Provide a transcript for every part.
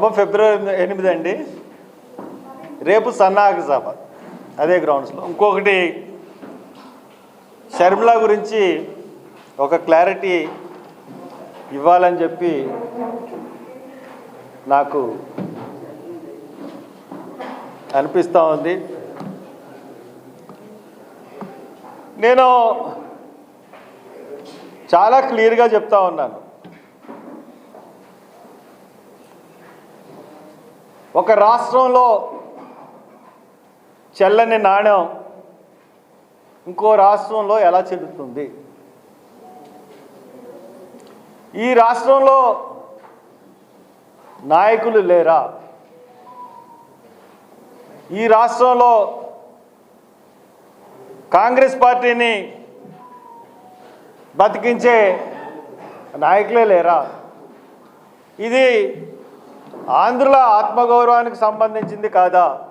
సభ ఫిబ్రవరి ఎనిమిది అండి. రేపు సన్నాహక సభ. అదే గ్రౌండ్స్లో ఇంకొకటి షర్మిల గురించి ఒక క్లారిటీ ఇవ్వాలని చెప్పి నాకు అనిపిస్తూ ఉంది. నేను చాలా క్లియర్గా చెప్తా ఉన్నాను. ఒక రాష్ట్రంలో చెల్లని నాణ్యం ఇంకో రాష్ట్రంలో ఎలా చెల్లుతుంది? ఈ రాష్ట్రంలో నాయకులు లేరా? ఈ రాష్ట్రంలో కాంగ్రెస్ పార్టీని బతికించే నాయకులే లేరా? ఇది ఆంధ్రుల ఆత్మగౌరవానికి సంబంధించింది కాదా?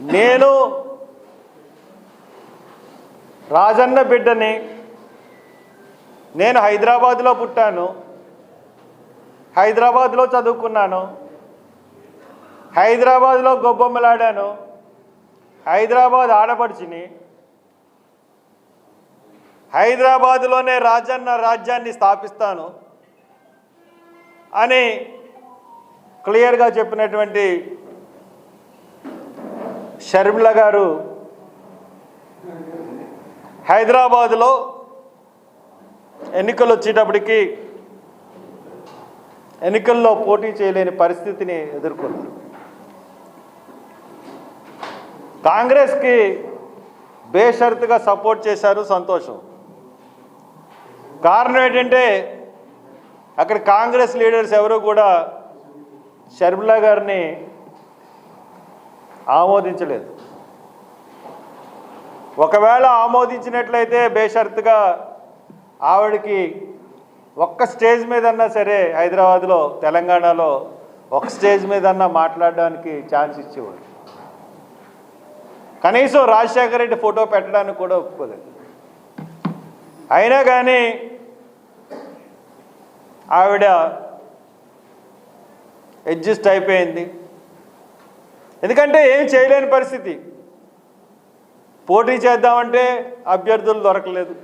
నేను రాజన్న బిడ్డని నేను హైదరాబాద్లో పుట్టాను. హైదరాబాద్లో చదువుకున్నాను. హైదరాబాద్లో గొబ్బొమ్మలాడాను. హైదరాబాద్ ఆడపడిచిని హైదరాబాద్లోనే రాజన్న రాజ్యాన్ని స్థాపిస్తాను అని క్లియర్గా చెప్పినటువంటి షర్మిల గారు హైదరాబాదులో ఎన్నికలు వచ్చేటప్పటికి ఎన్నికల్లో పోటీ చేయలేని పరిస్థితిని ఎదుర్కొన్నారు. కాంగ్రెస్కి బేషరతుగా సపోర్ట్ చేశారు సంతోషం. కారణం ఏంటంటే అక్కడ కాంగ్రెస్ లీడర్స్ ఎవరు కూడా షర్మిలా గారిని ఆమోదించలేదు. ఒకవేళ ఆమోదించినట్లయితే బేషరత్గా ఆవిడకి ఒక్క స్టేజ్ మీదన్నా సరే హైదరాబాద్లో తెలంగాణలో ఒక స్టేజ్ మీదన్నా మాట్లాడడానికి ఛాన్స్ ఇచ్చేవాడు కనీసం రాజశేఖర రెడ్డి ఫోటో పెట్టడానికి కూడా ఒప్పుకోలేదు. అయినా కానీ ఆవిడ అడ్జస్ట్ అయిపోయింది. ఎందుకంటే ఏం చేయలేని పరిస్థితి. పోటీ చేద్దామంటే అభ్యర్థులు దొరకలేదు.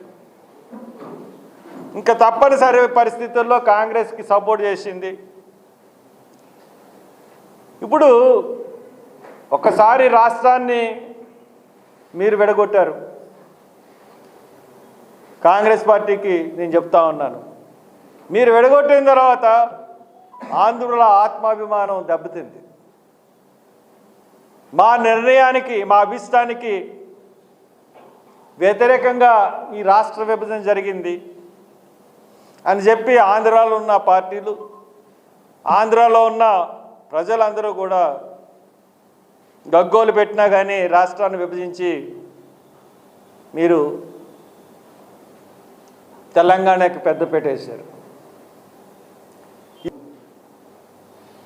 ఇంకా తప్పనిసరి పరిస్థితుల్లో కాంగ్రెస్కి సపోర్ట్ చేసింది. ఇప్పుడు ఒకసారి రాష్ట్రాన్ని మీరు విడగొట్టారు. కాంగ్రెస్ పార్టీకి నేను చెప్తా ఉన్నాను. మీరు విడగొట్టిన తర్వాత ఆంధ్రుల ఆత్మాభిమానం దెబ్బతింది. మా నిర్ణయానికి మా అభిష్టానికి వ్యతిరేకంగా ఈ రాష్ట్ర విభజన జరిగింది అని చెప్పి ఆంధ్రాలో ఉన్న పార్టీలు ఆంధ్రాలో ఉన్న ప్రజలందరూ కూడా గగ్గోలు పెట్టినా కానీ రాష్ట్రాన్ని విభజించి మీరు తెలంగాణకి పెద్ద పెట్టేశారు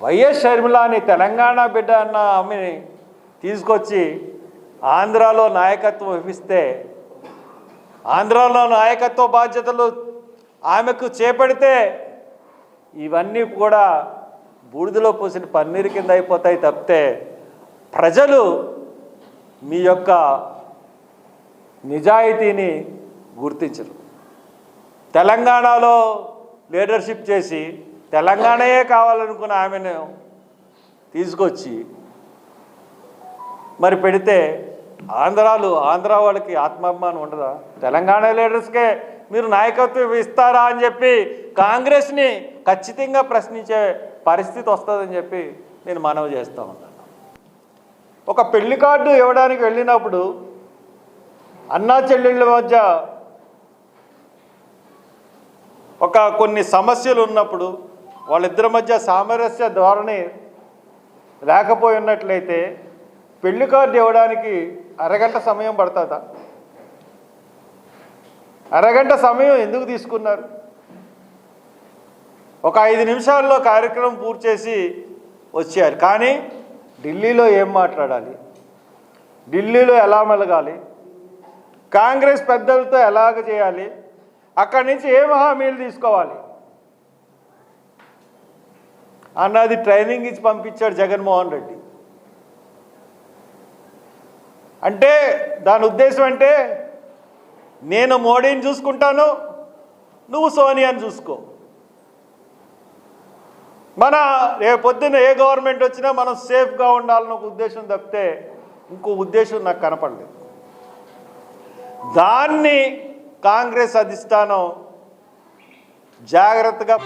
వైఎస్ షర్మిల అని తెలంగాణ బిడ్డ అన్న ఆమెని తీసుకొచ్చి ఆంధ్రాలో నాయకత్వం ఇప్పిస్తే ఆంధ్రాలో నాయకత్వ బాధ్యతలు ఆమెకు చేపడితే ఇవన్నీ కూడా బూడిదలో పోసిన పన్నీరు కింద అయిపోతాయి తప్పితే ప్రజలు మీ యొక్క నిజాయితీని గుర్తించరు. తెలంగాణలో లీడర్షిప్ చేసి తెలంగాణయే కావాలనుకున్న ఆమెను తీసుకొచ్చి మరి పెడితే ఆంధ్రాలు ఆంధ్ర వాళ్ళకి ఆత్మాభిమానం ఉండదా? తెలంగాణ లీడర్స్కే మీరు నాయకత్వం ఇస్తారా అని చెప్పి కాంగ్రెస్ని ఖచ్చితంగా ప్రశ్నించే పరిస్థితి వస్తుందని చెప్పి నేను మనవి చేస్తూ ఉన్నాను. ఒక పెళ్ళి కార్డు ఇవ్వడానికి వెళ్ళినప్పుడు అన్నా చెల్లెళ్ళ మధ్య ఒక కొన్ని సమస్యలు ఉన్నప్పుడు వాళ్ళిద్దరి మధ్య సామరస్య ధోరణి లేకపోయి ఉన్నట్లయితే పెళ్ళి కార్డు ఇవ్వడానికి అరగంట సమయం పడుతుందా అరగంట సమయం ఎందుకు తీసుకున్నారు? ఒక ఐదు నిమిషాల్లో కార్యక్రమం పూర్తి చేసి వచ్చారు. కానీ ఢిల్లీలో ఏం మాట్లాడాలి? ఢిల్లీలో ఎలా మెలగాలి? కాంగ్రెస్ పెద్దలతో ఎలాగ చేయాలి? అక్కడి నుంచి ఏం హామీలు తీసుకోవాలి? అన్నది ట్రైనింగ్ ఇచ్చి పంపించాడు జగన్మోహన్ రెడ్డి. అంటే దాని ఉద్దేశం అంటే నేను మోడీని చూసుకుంటాను నువ్వు సోనియాని చూసుకో. మన రేపు పొద్దున్న ఏ గవర్నమెంట్ వచ్చినా మనం సేఫ్గా ఉండాలని ఒక ఉద్దేశం తప్పితే ఇంకో ఉద్దేశం నాకు కనపడలేదు. దాన్ని కాంగ్రెస్ అధిష్టానం జాగ్రత్తగా